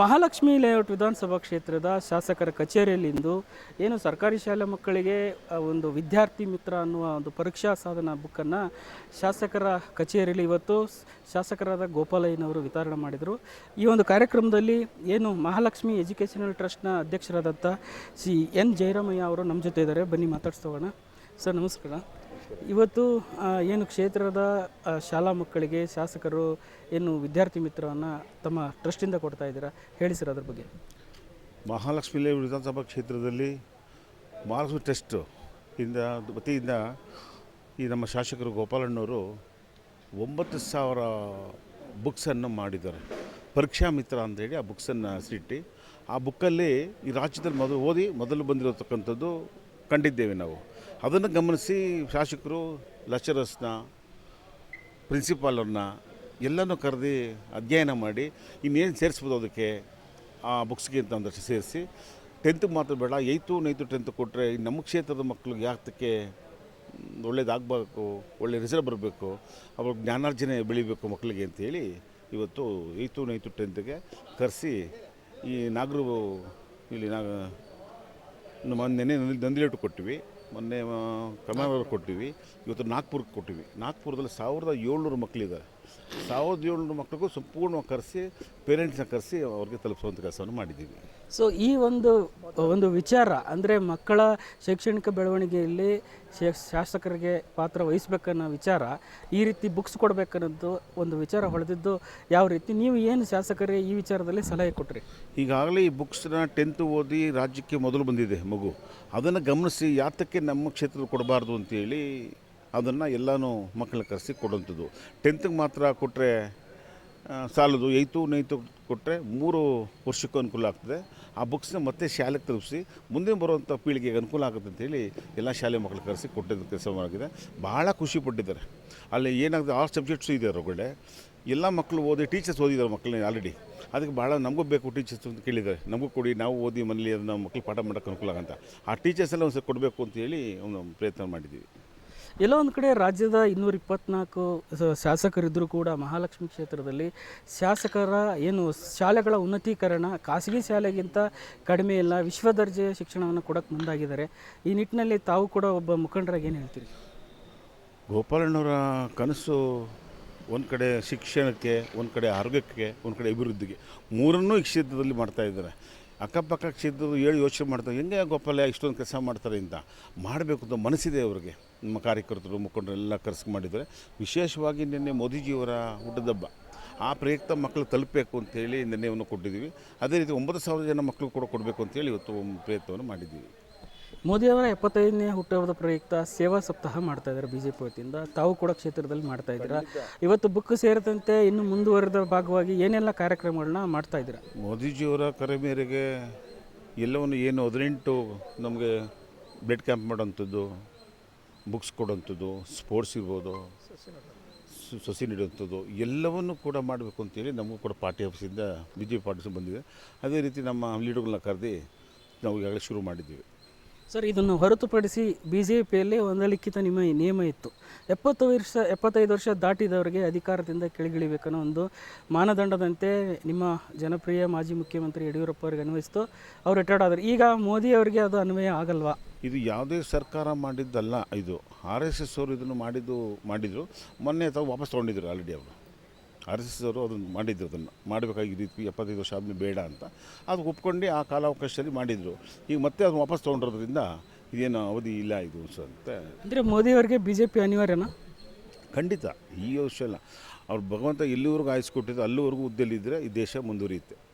Mahalakshmi layout ವಿಧಾನಸಭಾ ಕ್ಷೇತ್ರದ ಶಾಸಕರ ಕಚೇರಿಯಲ್ಲಿಂದು ಏನು ಸರ್ಕಾರಿ ಶಾಲೆ ಮಕ್ಕಳಿಗೆ ಒಂದು ವಿದ್ಯಾರ್ಥಿ ಮಿತ್ರ ಅನ್ನುವ ಒಂದು ಪರೀಕ್ಷಾ ಸಾಧನ ಬುಕ್ಕನ್ನು ಶಾಸಕರ ಕಚೇರಿಯಲ್ಲಿ ಇವತ್ತು ಶಾಸಕರಾದ ಗೋಪಾಲಯ್ಯನವರು ವಿತರಣೆ ಮಾಡಿದರು. ಈ ಒಂದು ಕಾರ್ಯಕ್ರಮದಲ್ಲಿ ಏನು ಮಹಾಲಕ್ಷ್ಮಿ ಎಜುಕೇಷನಲ್ ಟ್ರಸ್ಟ್ನ ಅಧ್ಯಕ್ಷರಾದಂಥ ಸಿ ಎನ್ ಜಯರಾಮಯ್ಯ ಅವರು ನಮ್ಮ ಜೊತೆ ಇದ್ದಾರೆ. ಬನ್ನಿ ಮಾತಾಡ್ಸೋಣ ಸರ್, ನಮಸ್ಕಾರ. ಇವತ್ತು ಏನು ಕ್ಷೇತ್ರದ ಶಾಲಾ ಮಕ್ಕಳಿಗೆ ಶಾಸಕರು ಏನು ವಿದ್ಯಾರ್ಥಿ ಮಿತ್ರವನ್ನು ತಮ್ಮ ಟ್ರಸ್ಟಿಂದ ಕೊಡ್ತಾ ಇದ್ದೀರಾ? ಹೇಳಿ ಸರ್ ಅದ್ರ ಬಗ್ಗೆ. ಮಹಾಲಕ್ಷ್ಮಿ ಲೇ ವಿಧಾನಸಭಾ ಕ್ಷೇತ್ರದಲ್ಲಿ ಮಹಾಲಕ್ಷ್ಮಿ ಟ್ರಸ್ಟ್ ಇಂದ, ವತಿಯಿಂದ ಈ ನಮ್ಮ ಶಾಸಕರು ಗೋಪಾಲಣ್ಣವರು ಒಂಬತ್ತು ಸಾವಿರ ಬುಕ್ಸನ್ನು ಮಾಡಿದ್ದಾರೆ. ಪರೀಕ್ಷಾ ಮಿತ್ರ ಅಂತೇಳಿ ಆ ಬುಕ್ಸನ್ನು ಸಿಟ್ಟಿ, ಆ ಬುಕ್ಕಲ್ಲಿ ಈ ರಾಜ್ಯದಲ್ಲಿ ಮೊದಲು ಓದಿ ಮೊದಲು ಬಂದಿರತಕ್ಕಂಥದ್ದು ಕಂಡಿದ್ದೇವೆ ನಾವು. ಅದನ್ನು ಗಮನಿಸಿ ಶಾಸಕರು, ಲೆಕ್ಚರರ್ಸ್ನ ಪ್ರಿನ್ಸಿಪಾಲ್ರನ್ನ ಎಲ್ಲನೂ ಕರೆದು ಅಧ್ಯಯನ ಮಾಡಿ, ಇನ್ನೇನು ಸೇರಿಸ್ಬೋದು ಅದಕ್ಕೆ ಆ ಬುಕ್ಸ್ಗೆ ಅಂತ ಒಂದಷ್ಟು ಸೇರಿಸಿ. ಟೆಂತ್ಗೆ ಮಾತ್ರ ಬೇಡ, ಏಯ್ತು ನೈತು ಟೆಂತ್ ಕೊಟ್ಟರೆ ನಮ್ಮ ಕ್ಷೇತ್ರದ ಮಕ್ಕಳಿಗೆ ಯಾತಕ್ಕೆ ಒಳ್ಳೇದಾಗಬೇಕು, ಒಳ್ಳೆ ರಿಸಲ್ಟ್ ಬರಬೇಕು, ಅವ್ರ ಜ್ಞಾನಾರ್ಜನೆ ಬೆಳಿಬೇಕು ಮಕ್ಕಳಿಗೆ ಅಂತೇಳಿ ಇವತ್ತು ಏಯ್ತು ನೈತು ಟೆಂತ್ಗೆ ಕರೆಸಿ ಈ ನಾಗರು ಇಲ್ಲಿ ನಾಗ ನಮ್ಮ ನೆನೆ ನಂದಿಲೇಟು ಕೊಟ್ಟಿವಿ. ಮೊನ್ನೆ ಕರ್ನಾಟಕ ಕೊಟ್ಟಿವಿ. ಇವತ್ತು ನಾಗ್ಪುರಕ್ಕೆ ಕೊಟ್ಟಿವಿ. ನಾಗ್ಪುರದಲ್ಲಿ ಸಾವಿರದ ಏಳ್ನೂರು ಮಕ್ಕಳಿದ್ದಾರೆ ಸಾವಿರದ ಏಳ್ನೂರು ಮಕ್ಕಳಿಗೂ ಸಂಪೂರ್ಣವಾಗಿ ಕರೆಸಿ ಪೇರೆಂಟ್ಸ್ನ ಕರೆಸಿ ಅವ್ರಿಗೆ ತಲುಪಿಸುವಂಥ ಕೆಲಸವನ್ನು ಮಾಡಿದ್ದೀವಿ. ಸೊ ಈ ಒಂದು ಒಂದು ವಿಚಾರ ಅಂದರೆ ಮಕ್ಕಳ ಶೈಕ್ಷಣಿಕ ಬೆಳವಣಿಗೆಯಲ್ಲಿ ಶಾಸಕರಿಗೆ ಪಾತ್ರ ವಹಿಸ್ಬೇಕನ್ನೋ ವಿಚಾರ ಈ ರೀತಿ ಬುಕ್ಸ್ ಕೊಡಬೇಕನ್ನೋದು ಒಂದು ವಿಚಾರ ಹೊಳೆದಿದ್ದು ಯಾವ ರೀತಿ? ನೀವು ಏನು ಶಾಸಕರಿಗೆ ಈ ವಿಚಾರದಲ್ಲಿ ಸಲಹೆ ಕೊಟ್ರಿ? ಈಗಾಗಲೇ ಈ ಬುಕ್ಸ್ನ ಟೆಂತ್ ಓದಿ ರಾಜ್ಯಕ್ಕೆ ಮೊದಲು ಬಂದಿದೆ ಮಗು. ಅದನ್ನು ಗಮನಿಸಿ ಯಾತಕ್ಕೆ ನಮ್ಮ ಕ್ಷೇತ್ರದಲ್ಲಿ ಕೊಡಬಾರ್ದು ಅಂತೇಳಿ ಅದನ್ನು ಎಲ್ಲನೂ ಮಕ್ಕಳನ್ನ ಕರೆಸಿ ಕೊಡುವಂಥದ್ದು. ಟೆಂತ್ಗೆ ಮಾತ್ರ ಕೊಟ್ಟರೆ ಸಾಲದು. ಏಯ್ತು ನೈತು ಕೊಟ್ಟರೆ ಮೂರು ವರ್ಷಕ್ಕೂ ಅನುಕೂಲ ಆಗ್ತದೆ. ಆ ಬುಕ್ಸ್ನ ಮತ್ತೆ ಶಾಲೆಗೆ ತಲುಪಿಸಿ, ಮುಂದೆ ಬರುವಂಥ ಪೀಳಿಗೆಗೆ ಅನುಕೂಲ ಆಗುತ್ತೆ ಅಂತೇಳಿ ಎಲ್ಲ ಶಾಲೆ ಮಕ್ಕಳು ಕರೆಸಿ ಕೊಟ್ಟಿದ್ದ ಕೆಲಸವಾಗಿದೆ ಭಾಳ ಖುಷಿ ಪಟ್ಟಿದ್ದಾರೆ. ಅಲ್ಲಿ ಏನಾಗುತ್ತೆ ಆರು ಸಬ್ಜೆಕ್ಟ್ಸು ಇದೆ ಒಳಗಡೆ ಎಲ್ಲ ಮಕ್ಕಳು ಓದಿ ಟೀಚರ್ಸ್ ಓದಿದ್ದಾರೆ ಮಕ್ಕಳನ್ನ ಆಲ್ರೆಡಿ ಅದಕ್ಕೆ ಭಾಳ ನಮಗೂ ಬೇಕು ಟೀಚರ್ಸ್ ಅಂತ ಕೇಳಿದ್ದಾರೆ. ನಮಗೂ ಕೊಡಿ, ನಾವು ಓದಿ ಮನೇಲಿ ಅದನ್ನ ಮಕ್ಕಳು ಪಾಠ ಮಾಡೋಕ್ಕೆ ಅನುಕೂಲ ಆಗಂತ. ಆ ಟೀಚರ್ಸ್ ಎಲ್ಲ ಒಂದು ಸ್ವಲ್ಪ ಕೊಡಬೇಕು ಅಂತೇಳಿ ಒಂದು ಪ್ರಯತ್ನ ಮಾಡಿದ್ದೀವಿ. ಎಲ್ಲೋ ಒಂದು ಕಡೆ ರಾಜ್ಯದ ಇನ್ನೂರ ಇಪ್ಪತ್ನಾಲ್ಕು ಶಾಸಕರಿದ್ದರೂ ಕೂಡ ಮಹಾಲಕ್ಷ್ಮಿ ಕ್ಷೇತ್ರದಲ್ಲಿ ಶಾಸಕರ ಏನು ಶಾಲೆಗಳ ಉನ್ನತೀಕರಣ, ಖಾಸಗಿ ಶಾಲೆಗಿಂತ ಕಡಿಮೆ ಇಲ್ಲ, ವಿಶ್ವ ದರ್ಜೆಯ ಶಿಕ್ಷಣವನ್ನು ಕೊಡೋಕ್ಕೆ ಮುಂದಾಗಿದ್ದಾರೆ. ಈ ನಿಟ್ಟಿನಲ್ಲಿ ತಾವು ಕೂಡ ಒಬ್ಬ ಮುಖಂಡರಾಗಿ ಏನು ಹೇಳ್ತೀರಿ? ಗೋಪಾಲಣ್ಣವರ ಕನಸು ಒಂದು ಕಡೆ ಶಿಕ್ಷಣಕ್ಕೆ, ಒಂದು ಕಡೆ ಆರೋಗ್ಯಕ್ಕೆ, ಒಂದು ಕಡೆ ಅಭಿವೃದ್ಧಿಗೆ ಮೂರನ್ನೂ ಈ ಕ್ಷೇತ್ರದಲ್ಲಿ ಮಾಡ್ತಾ ಇದ್ದಾರೆ. ಅಕ್ಕಪಕ್ಕ ಕ್ಷೇತ್ರದ್ದು ಹೇಳಿ ಯೋಚನೆ ಮಾಡ್ತಾರೆ, ಹೆಂಗೆ ಗೋಪಾಲ ಇಷ್ಟೊಂದು ಕೆಲಸ ಮಾಡ್ತಾರೆ ಅಂತ? ಮಾಡಬೇಕು ಅಂತ ಮನಸ್ಸಿದೆ ಅವರಿಗೆ. ನಮ್ಮ ಕಾರ್ಯಕರ್ತರು, ಮುಖಂಡರೆಲ್ಲ ಮಾಡಿದರೆ ಮಾಡಿದ್ದಾರೆ. ವಿಶೇಷವಾಗಿ ನಿನ್ನೆ ಮೋದಿಜಿಯವರ ಹುಟ್ಟದಬ್ಬ. ಆ ಪ್ರಯುಕ್ತ ಮಕ್ಕಳು ತಲುಪಬೇಕು ಅಂತೇಳಿ ನಿರ್ಣಯವನ್ನು ಕೊಟ್ಟಿದ್ದೀವಿ. ಅದೇ ರೀತಿ ಒಂಬತ್ತು ಸಾವಿರ ಜನ ಮಕ್ಕಳು ಕೂಡ ಕೊಡಬೇಕು ಅಂತೇಳಿ ಇವತ್ತು ಪ್ರಯತ್ನವನ್ನು ಮಾಡಿದ್ದೀವಿ. ಮೋದಿಯವರ ಎಪ್ಪತ್ತೈದನೇ ಹುಟ್ಟುಹಬ್ಬದ ಪ್ರಯುಕ್ತ ಸೇವಾ ಸಪ್ತಾಹ ಮಾಡ್ತಾ ಇದ್ದಾರೆ ಬಿ ಜೆ ಪಿ ವತಿಯಿಂದ. ತಾವು ಕೂಡ ಕ್ಷೇತ್ರದಲ್ಲಿ ಮಾಡ್ತಾ ಇದ್ದೀರಾ? ಇವತ್ತು ಬುಕ್ ಸೇರಿದಂತೆ ಇನ್ನು ಮುಂದುವರೆದ ಭಾಗವಾಗಿ ಏನೆಲ್ಲ ಕಾರ್ಯಕ್ರಮಗಳನ್ನ ಮಾಡ್ತಾ ಇದ್ದೀರಾ? ಮೋದಿಜಿಯವರ ಕರೆ ಮೇರೆಗೆ ಎಲ್ಲವನ್ನು ಏನು ಹದಿನೆಂಟು ನಮಗೆ ಬ್ಲಡ್ ಕ್ಯಾಂಪ್ ಮಾಡೋಂಥದ್ದು ಬುಕ್ಸ್ ಕೊಡೋಂಥದ್ದು ಸ್ಪೋರ್ಟ್ಸ್ ಇರ್ಬೋದು ಸೊಸಿ ಸಸಿ ನೀಡುವಂಥದ್ದು ಎಲ್ಲವನ್ನು ಕೂಡ ಮಾಡಬೇಕು ಅಂತೇಳಿ ನಮಗೂ ಕೂಡ ಪಾರ್ಟಿ ಆಫೀಸಿಂದ ಬಿ ಜೆ ಪಿ ಪಾರ್ಟಿಸ್ ಬಂದಿದೆ. ಅದೇ ರೀತಿ ನಮ್ಮ ಲೀಡರ್ಗಳನ್ನ ಕರೆದು ನಾವು ಈಗಾಗಲೇ ಶುರು ಮಾಡಿದ್ದೀವಿ. ಸರ್, ಇದನ್ನು ಹೊರತುಪಡಿಸಿ ಬಿ ಜೆ ಪಿಯಲ್ಲಿ ಒಂದು ಲಿಖಿತ ನಿಯಮ ನಿಯಮ ಇತ್ತು. ಎಪ್ಪತ್ತು ವರ್ಷ, ಎಪ್ಪತ್ತೈದು ವರ್ಷ ದಾಟಿದವರಿಗೆ ಅಧಿಕಾರದಿಂದ ಕೆಳಗಿಳಿಬೇಕನ್ನೋ ಒಂದು ಮಾನದಂಡದಂತೆ ನಿಮ್ಮ ಜನಪ್ರಿಯ ಮಾಜಿ ಮುಖ್ಯಮಂತ್ರಿ ಯಡಿಯೂರಪ್ಪ ಅವರಿಗೆ ಅನ್ವಯಿಸಿತು. ಅವ್ರು ರಿಟೈರ್ಡ್ ಆದರು. ಈಗ ಮೋದಿ ಅವರಿಗೆ ಅದು ಅನ್ವಯ ಆಗಲ್ವಾ? ಇದು ಯಾವುದೇ ಸರ್ಕಾರ ಮಾಡಿದ್ದಲ್ಲ, ಇದು ಆರ್ ಎಸ್ ಎಸ್ ಅವರು ಇದನ್ನು ಮಾಡಿದ್ದು, ಮಾಡಿದರು. ಮೊನ್ನೆ ತಾವು ವಾಪಸ್ ತೊಗೊಂಡಿದ್ರು ಆಲ್ರೆಡಿ ಅವರು. ಆರ್ ಎಸ್ ಎಸ್ ಅವರು ಅದನ್ನು ಮಾಡಿದ್ರು ಅದನ್ನು ಮಾಡಬೇಕಾಗಿ ರೀತಿ ಎಪ್ಪತ್ತೈದು ವರ್ಷ ಆದಮೇಲೆ ಬೇಡ ಅಂತ. ಅದು ಒಪ್ಕೊಂಡು ಆ ಕಾಲಾವಕಾಶದಲ್ಲಿ ಮಾಡಿದರು. ಈಗ ಮತ್ತೆ ಅದು ವಾಪಸ್ ತೊಗೊಂಡಿರೋದ್ರಿಂದ ಇದೇನು ಅವಧಿ ಇಲ್ಲ ಇದು ಅಂತ ಅಂದರೆ ಮೋದಿ ಅವರಿಗೆ ಬಿ ಜೆ ಪಿ ಅನಿವಾರ್ಯನಾ? ಖಂಡಿತ ಈ ವರ್ಷ ಅಲ್ಲ. ಅವ್ರು ಭಗವಂತ ಎಲ್ಲಿವರೆಗೂ ಆಯ್ಸ್ಕೊಟ್ಟಿದ್ದು ಅಲ್ಲಿವರೆಗೂ ಹುದ್ದೆಯಲ್ಲಿದ್ದರೆ ಈ ದೇಶ ಮುಂದುವರಿಯುತ್ತೆ.